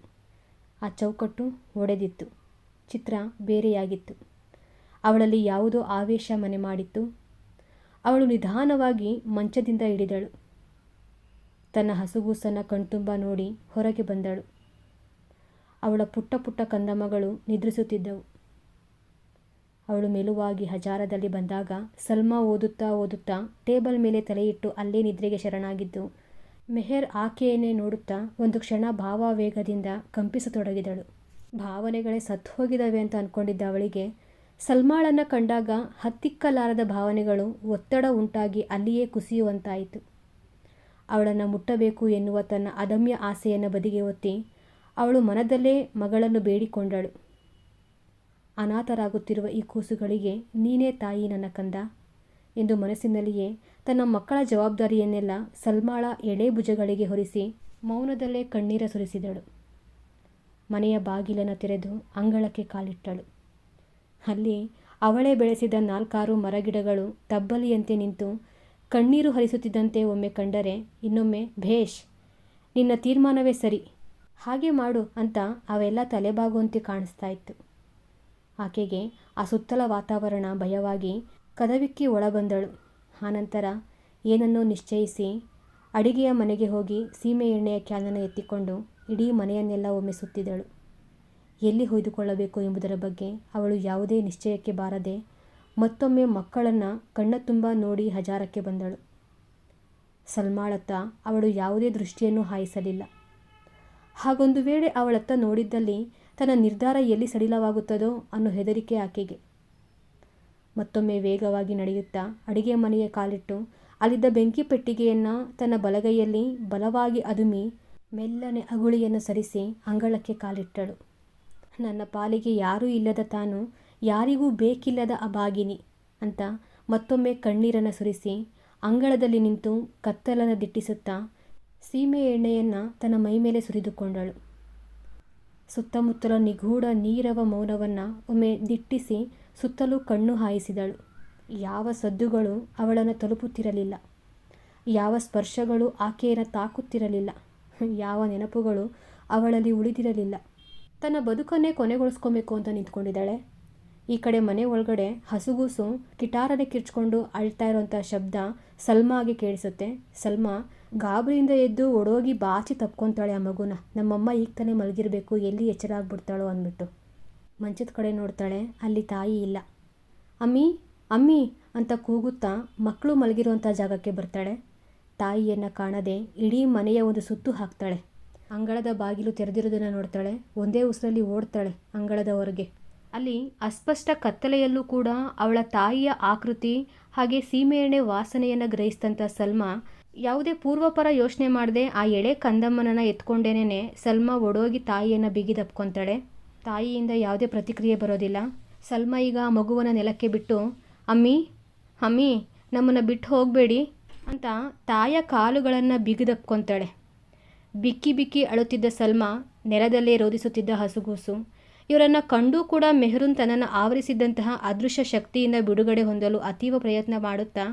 ಆ ಚೌಕಟ್ಟು ಒಡೆದಿತ್ತು, ಚಿತ್ರ ಬೇರೆಯಾಗಿತ್ತು. ಅವಳಲ್ಲಿ ಯಾವುದೋ ಆವೇಶ ಮನೆ ಮಾಡಿತ್ತು. ಅವಳು ನಿಧಾನವಾಗಿ ಮಂಚದಿಂದ ಇಳಿದಳು. ತನ್ನ ಹಸುಗೂಸನ್ನು ಕಣ್ತುಂಬ ನೋಡಿ ಹೊರಗೆ ಬಂದಳು. ಅವಳ ಪುಟ್ಟ ಪುಟ್ಟ ಕಂದಮ್ಮಗಳು ನಿದ್ರಿಸುತ್ತಿದ್ದವು. ಅವಳು ಮೆಲುವಾಗಿ ಹಜಾರದಲ್ಲಿ ಬಂದಾಗ ಸಲ್ಮಾ ಓದುತ್ತಾ ಓದುತ್ತಾ ಟೇಬಲ್ ಮೇಲೆ ತಲೆಯಿಟ್ಟು ಅಲ್ಲೇ ನಿದ್ರೆಗೆ ಶರಣಾಗಿದ್ದು ಮೆಹರ್ ಆಕೆಯನ್ನೇ ನೋಡುತ್ತಾ ಒಂದು ಕ್ಷಣ ಭಾವಾವೇಗದಿಂದ ಕಂಪಿಸತೊಡಗಿದಳು. ಭಾವನೆಗಳೇ ಸತ್ತು ಹೋಗಿದವೆ ಅಂತ ಅಂದ್ಕೊಂಡಿದ್ದ ಅವಳಿಗೆ ಸಲ್ಮಾಳನ್ನು ಕಂಡಾಗ ಹತ್ತಿಕ್ಕಲಾರದ ಭಾವನೆಗಳು ಒತ್ತಡ ಉಂಟಾಗಿ ಅಲ್ಲಿಯೇ ಕುಸಿಯುವಂತಾಯಿತು. ಅವಳನ್ನು ಮುಟ್ಟಬೇಕು ಎನ್ನುವ ತನ್ನ ಅದಮ್ಯ ಆಸೆಯನ್ನು ಬದಿಗೆ ಒತ್ತಿ ಅವಳು ಮನದಲ್ಲೇ ಮಗಳನ್ನು ಬೇಡಿಕೊಂಡಳು. ಅನಾಥರಾಗುತ್ತಿರುವ ಈ ಕೂಸುಗಳಿಗೆ ನೀನೇ ತಾಯಿ ನನ್ನ ಕಂದ ಎಂದು ಮನಸ್ಸಿನಲ್ಲಿಯೇ ತನ್ನ ಮಕ್ಕಳ ಜವಾಬ್ದಾರಿಯನ್ನೆಲ್ಲ ಸಲ್ಮಾಳ ಎಳೆ ಭುಜಗಳಿಗೆ ಹೊರಿಸಿ ಮೌನದಲ್ಲೇ ಕಣ್ಣೀರ ಸುರಿಸಿದಳು. ಮನೆಯ ಬಾಗಿಲನ್ನು ತೆರೆದು ಅಂಗಳಕ್ಕೆ ಕಾಲಿಟ್ಟಳು. ಅಲ್ಲಿ ಅವಳೇ ಬೆಳೆಸಿದ ನಾಲ್ಕಾರು ಮರಗಿಡಗಳು ತಬ್ಬಲಿಯಂತೆ ನಿಂತು ಕಣ್ಣೀರು ಹರಿಸುತ್ತಿದ್ದಂತೆ ಒಮ್ಮೆ ಕಂಡರೆ ಇನ್ನೊಮ್ಮೆ, ಭೇಷ್, ನಿನ್ನ ತೀರ್ಮಾನವೇ ಸರಿ. ಹಾಗೆ ಮಾಡು ಅಂತ ಅವೆಲ್ಲ ತಲೆಬಾಗುವಂತೆ ಕಾಣಿಸ್ತಾ ಇತ್ತು. ಆಕೆಗೆ ಆ ಸುತ್ತಲ ವಾತಾವರಣ ಭಯವಾಗಿ ಕದವಿಕ್ಕಿ ಒಳಬಂದಳು. ಆನಂತರ ಏನನ್ನೋ ನಿಶ್ಚಯಿಸಿ ಅಡಿಗೆಯ ಮನೆಗೆ ಹೋಗಿ ಸೀಮೆ ಎಣ್ಣೆಯ ಕ್ಯಾನನ್ನು ಎತ್ತಿಕೊಂಡು ಇಡೀ ಮನೆಯನ್ನೆಲ್ಲ ಒಮ್ಮೆ ಸುತ್ತಿದಳು ಎಲ್ಲಿ ಹೊಯ್ದುಕೊಳ್ಳಬೇಕು ಎಂಬುದರ ಬಗ್ಗೆ ಅವಳು ಯಾವುದೇ ನಿಶ್ಚಯಕ್ಕೆ ಬಾರದೆ ಮತ್ತೊಮ್ಮೆ ಮಕ್ಕಳನ್ನು ಕಣ್ಣ ತುಂಬ ನೋಡಿ ಹಜಾರಕ್ಕೆ ಬಂದಳು. ಸಲ್ಮಾಳತ್ತ ಅವಳು ಯಾವುದೇ ದೃಷ್ಟಿಯನ್ನು ಹಾಯಿಸಲಿಲ್ಲ. ಹಾಗೊಂದು ವೇಳೆ ಅವಳತ್ತ ನೋಡಿದ್ದಲ್ಲಿ ತನ್ನ ನಿರ್ಧಾರ ಎಲ್ಲಿ ಸಡಿಲವಾಗುತ್ತದೋ ಅನ್ನೋ ಹೆದರಿಕೆ ಆಕೆಗೆ. ಮತ್ತೊಮ್ಮೆ ವೇಗವಾಗಿ ನಡೆಯುತ್ತಾ ಅಡಿಗೆ ಮನೆಯ ಕಾಲಿಟ್ಟು, ಅಲ್ಲಿದ್ದ ಬೆಂಕಿ ಪೆಟ್ಟಿಗೆಯನ್ನು ತನ್ನ ಬಲಗೈಯಲ್ಲಿ ಬಲವಾಗಿ ಅದುಮಿ ಮೆಲ್ಲನೆ ಅಗುಳಿಯನ್ನು ಸರಿಸಿ ಅಂಗಳಕ್ಕೆ ಕಾಲಿಟ್ಟಳು. ನನ್ನ ಪಾಲಿಗೆ ಯಾರೂ ಇಲ್ಲದ ತಾನು ಯಾರಿಗೂ ಬೇಕಿಲ್ಲದ ಅಭಾಗಿನಿ ಅಂತ ಮತ್ತೊಮ್ಮೆ ಕಣ್ಣೀರನ್ನು ಸುರಿಸಿ ಅಂಗಳದಲ್ಲಿ ನಿಂತು ಕತ್ತಲನ್ನು ದಿಟ್ಟಿಸುತ್ತಾ ಸೀಮೆ ಎಣ್ಣೆಯನ್ನು ತನ್ನ ಮೈಮೇಲೆ ಸುರಿದುಕೊಂಡಳು. ಸುತ್ತಮುತ್ತಲ ನಿಗೂಢ ನೀರವ ಮೌನವನ್ನು ಒಮ್ಮೆ ದಿಟ್ಟಿಸಿ ಸುತ್ತಲೂ ಕಣ್ಣು ಹಾಯಿಸಿದಳು. ಯಾವ ಸದ್ದುಗಳು ಅವಳನ್ನು ತಲುಪುತ್ತಿರಲಿಲ್ಲ. ಯಾವ ಸ್ಪರ್ಶಗಳು ಆಕೆಯನ್ನು ತಾಕುತ್ತಿರಲಿಲ್ಲ. ಯಾವ ನೆನಪುಗಳು ಅವಳಲ್ಲಿ ಉಳಿದಿರಲಿಲ್ಲ. ತನ್ನ ಬದುಕನ್ನೇ ಕೊನೆಗೊಳಿಸ್ಕೊಬೇಕು ಅಂತ ನಿಂತ್ಕೊಂಡಿದ್ದಾಳೆ. ಈ ಕಡೆ ಮನೆ ಒಳಗಡೆ ಹಸುಗೂಸು ಕಿಟಾರನೆ ಕಿರ್ಚ್ಕೊಂಡು ಅಳ್ತಾ ಇರೋಂಥ ಶಬ್ದ ಸಲ್ಮಾಗೆ ಕೇಳಿಸುತ್ತೆ. ಸಲ್ಮಾ, ಗಾಬರಿಯಿಂದ ಎದ್ದು ಒಡೋಗಿ ಬಾಚಿ ತಪ್ಕೊತಾಳೆ ಆ ಮಗುನ. ನಮ್ಮಮ್ಮ ಈಗ ತಾನೇ ಮಲಗಿರಬೇಕು, ಎಲ್ಲಿ ಎಚ್ಚರ ಆಗ್ಬಿಡ್ತಾಳೋ ಅಂದ್ಬಿಟ್ಟು. ಮಂಚದ ಕಡೆ ನೋಡ್ತಾಳೆ, ಅಲ್ಲಿ ತಾಯಿ ಇಲ್ಲ. ಅಮ್ಮಿ ಅಮ್ಮಿ ಅಂತ ಕೂಗುತ್ತಾ ಮಕ್ಕಳು ಮಲಗಿರುವಂಥ ಜಾಗಕ್ಕೆ ಬರ್ತಾಳೆ. ತಾಯಿಯನ್ನು ಕಾಣದೆ ಇಡೀ ಮನೆಯ ಒಂದು ಸುತ್ತು ಹಾಕ್ತಾಳೆ. ಅಂಗಳದ ಬಾಗಿಲು ತೆರೆದಿರೋದನ್ನು ನೋಡ್ತಾಳೆ. ಒಂದೇ ಉಸಿರಲ್ಲಿ ಓಡ್ತಾಳೆ ಅಂಗಳದ ಹೊರಗೆ. ಅಲ್ಲಿ ಅಸ್ಪಷ್ಟ ಕತ್ತಲೆಯಲ್ಲೂ ಕೂಡ ಅವಳ ತಾಯಿಯ ಆಕೃತಿ ಹಾಗೆ ಸೀಮೆಎಣ್ಣೆ ವಾಸನೆಯನ್ನು ಗ್ರಹಿಸಿದಂಥ ಸಲ್ಮಾ, ಯಾವುದೇ ಪೂರ್ವಪರ ಯೋಚನೆ ಮಾಡದೆ ಆ ಎಳೆ ಕಂದಮ್ಮನನ್ನು ಎತ್ಕೊಂಡೇನೆ ಸಲ್ಮಾ ಒಡೋಗಿ ತಾಯಿಯನ್ನು ಬಿಗಿದಪ್ಕೊತಾಳೆ ತಾಯಿಯಿಂದ ಯಾವುದೇ ಪ್ರತಿಕ್ರಿಯೆ ಬರೋದಿಲ್ಲ. ಸಲ್ಮಾ ಈಗ ಮಗುವನ್ನು ನೆಲಕ್ಕೆ ಬಿಟ್ಟು, ಅಮ್ಮಿ ಅಮ್ಮಿ, ನಮ್ಮನ್ನು ಬಿಟ್ಟು ಹೋಗಬೇಡಿ ಅಂತ ತಾಯ ಕಾಲುಗಳನ್ನು ಬಿಗಿದಕ್ಕೊಂತಾಳೆ. ಬಿಕ್ಕಿ ಬಿಕ್ಕಿ ಅಳುತ್ತಿದ್ದ ಸಲ್ಮಾ ನೆಲದಲ್ಲೇ ರೋಧಿಸುತ್ತಿದ್ದ ಹಸುಗೂಸು. ಇವರನ್ನು ಕಂಡೂ ಕೂಡ ಮೆಹರೂನ್ ತನ್ನನ್ನು ಆವರಿಸಿದ್ದಂತಹ ಅದೃಶ್ಯ ಶಕ್ತಿಯಿಂದ ಬಿಡುಗಡೆ ಹೊಂದಲು ಅತೀವ ಪ್ರಯತ್ನ ಮಾಡುತ್ತಾ,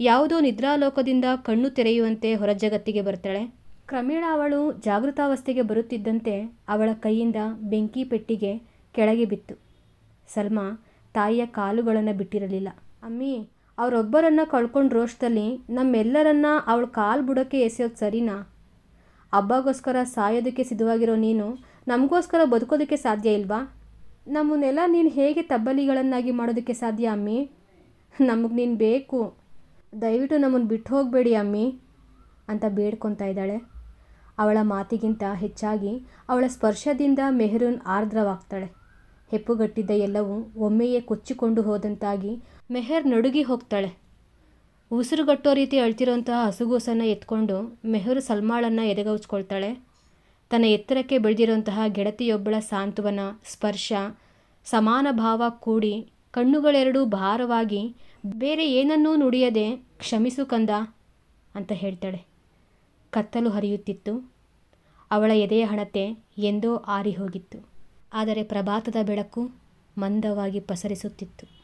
ಯಾವುದೋ ನಿದ್ರಾಲೋಕದಿಂದ ಕಣ್ಣು ತೆರೆಯುವಂತೆ ಹೊರಜಗತ್ತಿಗೆ ಬರ್ತಾಳೆ. ಕ್ರಮೇಣ ಅವಳು ಜಾಗೃತಾವಸ್ಥೆಗೆ ಬರುತ್ತಿದ್ದಂತೆ ಅವಳ ಕೈಯಿಂದ ಬೆಂಕಿ ಪೆಟ್ಟಿಗೆ ಕೆಳಗೆ ಬಿತ್ತು. ಸಲ್ಮಾ ತಾಯಿಯ ಕಾಲುಗಳನ್ನು ಬಿಟ್ಟಿರಲಿಲ್ಲ. ಅಮ್ಮಿ, ಅವರೊಬ್ಬರನ್ನು ಕಳ್ಕೊಂಡು ರೋಷದಲ್ಲಿ ನಮ್ಮೆಲ್ಲರನ್ನ ಅವಳ ಕಾಲು ಬುಡಕ್ಕೆ ಎಸೆಯೋದು ಸರಿನಾ? ಹಬ್ಬಗೋಸ್ಕರ ಸಾಯೋದಕ್ಕೆ ಸಿದ್ಧವಾಗಿರೋ ನೀನು ನಮಗೋಸ್ಕರ ಬದುಕೋದಕ್ಕೆ ಸಾಧ್ಯ ಇಲ್ವಾ? ನಮ್ಮನ್ನೆಲ್ಲ ನೀನು ಹೇಗೆ ತಬ್ಬಲಿಗಳನ್ನಾಗಿ ಮಾಡೋದಕ್ಕೆ ಸಾಧ್ಯ ಅಮ್ಮಿ? ನಮಗೆ ನೀನು ಬೇಕು. ದಯವಿಟ್ಟು ನಮ್ಮನ್ನು ಬಿಟ್ಟು ಹೋಗಬೇಡಿ ಅಮ್ಮಿ, ಅಂತ ಬೇಡ್ಕೊತಾ ಇದ್ದಾಳೆ. ಅವಳ ಮಾತಿಗಿಂತ ಹೆಚ್ಚಾಗಿ ಅವಳ ಸ್ಪರ್ಶದಿಂದ ಮೆಹರೂನ್ ಆರ್ದ್ರವಾಗ್ತಾಳೆ. ಹೆಪ್ಪುಗಟ್ಟಿದ್ದ ಎಲ್ಲವೂ ಒಮ್ಮೆಯೇ ಕೊಚ್ಚಿಕೊಂಡು ಹೋದಂತಾಗಿ ಮೆಹರ್ ನಡುಗಿ ಹೋಗ್ತಾಳೆ. ಉಸಿರುಗಟ್ಟೋ ರೀತಿ ಅಳ್ತಿರೋಂತಹ ಹಸುಗೂಸನ್ನು ಎತ್ಕೊಂಡು ಮೆಹರು ಸಲ್ಮಾಳನ್ನು ಎದೆಗೌಚ್ಕೊಳ್ತಾಳೆ. ತನ್ನ ಎತ್ತರಕ್ಕೆ ಬೆಳೆದಿರುವಂತಹ ಗೆಳತಿಯೊಬ್ಬಳ ಸಾಂತ್ವನ, ಸ್ಪರ್ಶ, ಸಮಾನ ಭಾವ ಕೂಡಿ ಕಣ್ಣುಗಳೆರಡೂ ಭಾರವಾಗಿ ಬೇರೆ ಏನನ್ನೂ ನುಡಿಯದೆ ಕ್ಷಮಿಸು ಕಂದ ಅಂತ ಹೇಳ್ತಾಳೆ. ಕತ್ತಲು ಹರಿಯುತ್ತಿತ್ತು. ಅವಳ ಎದೆಯ ಹಣತೆ ಎಂದೋ ಆರಿಹೋಗಿತ್ತು. ಆದರೆ ಪ್ರಭಾತದ ಬೆಳಕು ಮಂದವಾಗಿ ಪಸರಿಸುತ್ತಿತ್ತು.